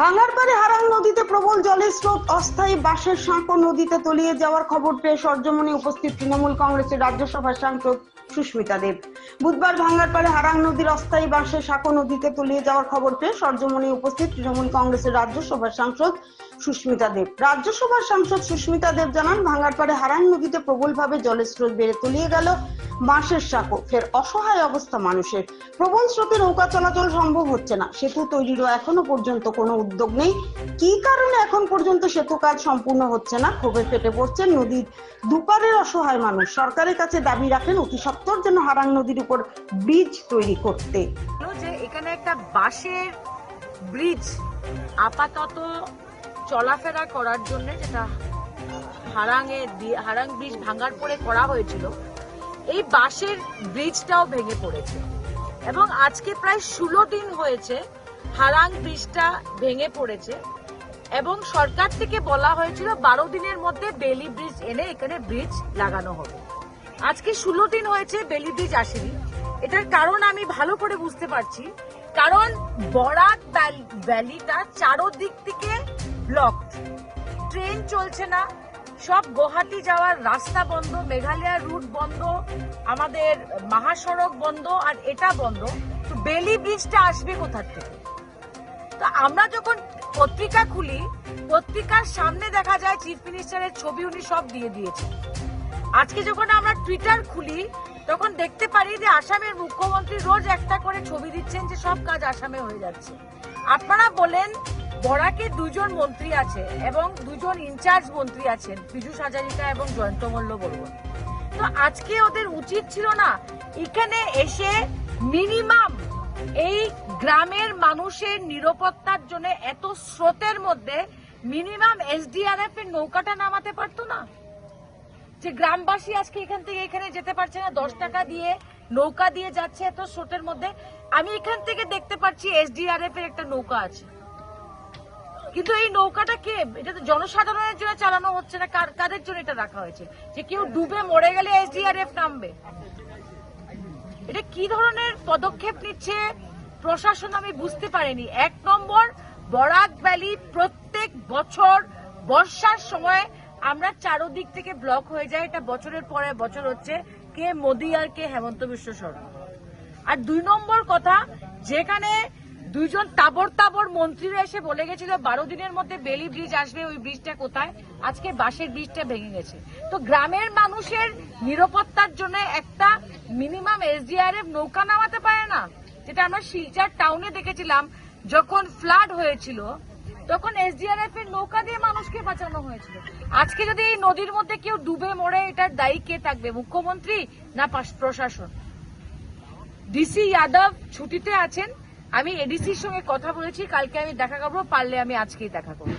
ভাঙারপাড়ে হারাং নদীতে প্রবল জলের স্রোত, অস্থায়ী বাঁশের সাঁকো নদীতে তলিয়ে যাওয়ার খবর পেয়ে সরজমনে উপস্থিত তৃণমূল কংগ্রেসের রাজ্যসভার সাংসদ সুস্মিতা দেব। বুধবার ভাঙ্গারপাড়ে হারাং নদীর অস্থায়ী বাঁশের সাঁকো নদীতে তলিয়ে যাওয়ার খবর পেয়ে সরজমনে উপস্থিত তৃণমূল কংগ্রেসের রাজ্যসভার সাংসদ সুস্মিতা দেব। রাজ্যসভার সাংসদ সুস্মিতা দেব জানান ভাঙ্গারপাড়ে হারাং নদীতে প্রবলভাবে জলের স্রোত বেড়ে তলিয়ে গেল বাঁশের সাঁকো। ফের অসহায় অবস্থা মানুষের। প্রবল স্রোতে নৌকা চলাচল সম্ভব হচ্ছে না। সেতু তৈরিরও এখনও পর্যন্ত কোনো উদ্যোগ নেই। কি কারণে এখন পর্যন্ত সেতু কাজ সম্পূর্ণ হচ্ছে না? ক্ষোভে ফেটে পড়ছেন নদীর দুপারের অসহায় মানুষ। সরকারের কাছে দাবি রাখেন, অতি সত্বর যেন হারাং নদীর উপর ব্রিজ তৈরি করতে। যে এখানে একটা বাঁশের ব্রিজ আপাতত চলাফেরা করার জন্য যেটা হারাঙে হারাং ব্রিজ ভাঙার পরে করা হয়েছিল, এই বাঁশের ব্রিজটাও ভেঙে পড়েছে। এবং আজকে প্রায় ষোলো দিন হয়েছে হারাং ব্রিজটা ভেঙে পড়েছে এবং সরকার থেকে বলা হয়েছিল বারো দিনের মধ্যে বেলি ব্রিজ এনে এখানে ব্রিজ লাগানো হবে। আজকে ষোলো দিন হয়েছে বেলি ব্রিজ আসেনি এটার কারণ আমি ভালো করে বুঝতে পারছি। কারণ বরাক ভ্যাল- ভ্যালিটা চারোদিক থেকে ব্লক ট্রেন চলছে না। সব গুয়াহাটি যাওয়ার রাস্তা বন্ধ, মেঘালয় রুট বন্ধ, আমাদের মহাসড়ক বন্ধ আর এটা বন্ধ। তো বেলি ব্রিজটা আসবে কোথার থেকে? তো আমরা যখন পত্রিকা খুলি, পত্রিকার সামনে দেখা যায় চিফ মিনিস্টারের ছবি উনি সব দিয়ে দিয়েছেন। আজকে যখন আমরা টুইটার খুলি, তখন দেখতে পারি যে আসামের মুখ্যমন্ত্রী রোজ একটা করে ছবি দিচ্ছেন যে সব কাজ আসামে হয়ে যাচ্ছে। আপনারা বলেন, বরাকে দুজন মন্ত্রী আছে এবং দুজন ইনচার্জ মন্ত্রী আছেন, পীযুষ হাজারিকা এবং জয়ন্ত মল্ল বর্মন। তো আজকে ওদের উচিত ছিল না, এখানে এসে মিনিমাম এই গ্রামের মানুষের নিরাপত্তার জন্য এত স্রোতের মধ্যে মিনিমাম এসডিআরএফ এর নৌকাটা নামাতে পারতো না? যে গ্রামবাসী আজকে এখান থেকে এখানে যেতে পারছে না, দশ টাকা দিয়ে নৌকা দিয়ে যাচ্ছে এত স্রোতের মধ্যে। আমি এখান থেকে দেখতে পাচ্ছি এসডিআরএফ এর একটা নৌকা আছে। কিন্তু এই নৌকাটা কে? এটা তো জনসাধারণের জন্য চালানো হচ্ছে না। কার- কাদের জন্য এটা রাখা হয়েছে? যে কেউ ডুবে মরে গেলে এসডিআরএফ নামবে। এটা কি ধরনের পদক্ষেপ নিচ্ছে প্রশাসন আমি বুঝতে পারিনি। এক নম্বর, বরাক ভ্যালি প্রত্যেক বছর বর্ষার সময় আমরা চারোদিক থেকে ব্লক হয়ে যায়, এটা বছরের পরে বছর হচ্ছে, কে মোদী আর কে হেমন্ত বিশ্ব শর্মা। আর দুই নম্বর কথা, যেখানে দুইজন তাবর তাবর মন্ত্রীরা এসে বলে গেছিল, বারো দিনের মধ্যে বেলি ব্রিজ আসবে, ওই ব্রিজটা কোথায়? আজকে বাঁশের ব্রিজটা ভেঙে গেছে। তো গ্রামের মানুষের নিরাপত্তার জন্য একটা মিনিমাম এসডিআরএফ নৌকা নামাতে পারে না। যেটা আমরা শিলচর টাউনে দেখেছিলাম, যখন ফ্লাড হয়েছিল তখন এসডিআরএফ এর নৌকা দিয়ে মানুষকে বাঁচানো হয়েছিল। আজকে যদি এই নদীর মধ্যে কেউ ডুবে মরে, এটার দায়ী কে থাকবে? মুখ্যমন্ত্রী না প্রশাসন? ডিসি যাদব ছুটিতে আছেন। আমি এডিসির সঙ্গে কথা বলেছি। কালকে আমি দেখা করব, পারলে আমি আজকেই দেখা করব।